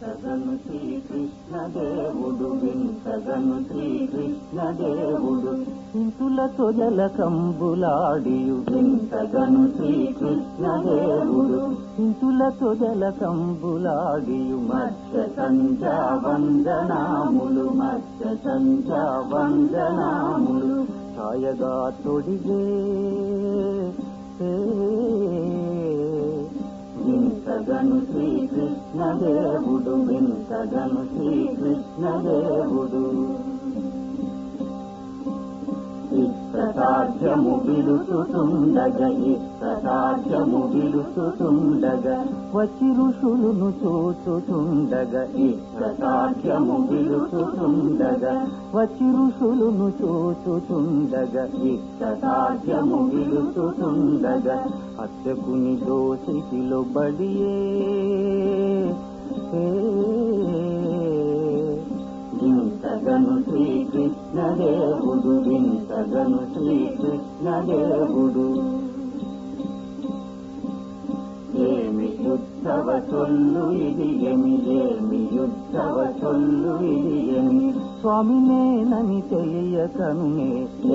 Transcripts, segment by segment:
వింతగను శ్రీకృష్ణదేవుడు వింతగను శ్రీకృష్ణదేవుడు ఇంతులతో జల కంబులాడియు వింతగను శ్రీకృష్ణదేవుడు ఇంతులతో జల కంబులాడియు మత్స్య సంధ్యా వందనాములు మత్స్య సంధ్యా వందనాములు. సాయగా తొడిగే వింతగను శ్రీకృష్ణ దేవుడు వింతగను శ్రీకృష్ణ సాధ్యము ఇష్టసాధ్యము విలుసుతుండగ ఇష్టసాధ్యము విలుసుతుండగ వచ్చి ఋషులును చూచుతుండగ ఇష్టసాధ్యము విలుసుతుండగ వచ్చి ఋషులును చూచుతుండగ ఇష్టసాధ్యము విలుసుతుండగ అత్యకుని దోషికిలో బడియే. ఇంతగను వింతగను శ్రీకృష్ణ దేవుడు దేవుడు ఏమి యుద్ధవ చొల్లు ఇది ఎమి ఏమి యుద్ధవ చొల్లు ఇది ఎమి స్వామి నేనని తెలియకనునే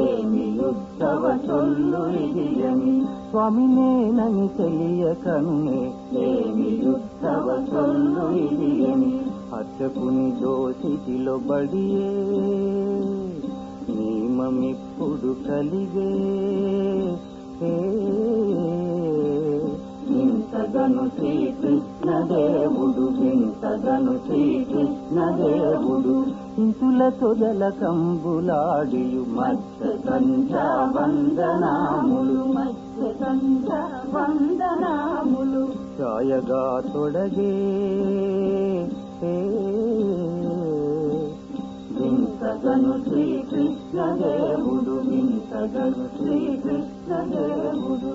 ఏమి యుద్ధవ చొల్లు ఇది ఎమి స్వామి నేనని తెలియకనునే ఏమి యుద్ధవ చొల్లు ఇది ఎమి హత్యకుని దోషికిలో బడియే. నియమమిప్పుడు కలిగే. ఇంతగను వింతగను శ్రీకృష్ణ దేవుడు వింతగను శ్రీకృష్ణ దేవుడు ఇంతులతో జల కంబులాడియు మత్స్య సంధ్యా వందనాములు మత్స్య సంధ్య వందనాములు ఛాయగా తొడగే. ఏ వింతగను శ్రీకృష్ణదేవుడు వింతగను శ్రీకృష్ణదేవుడు.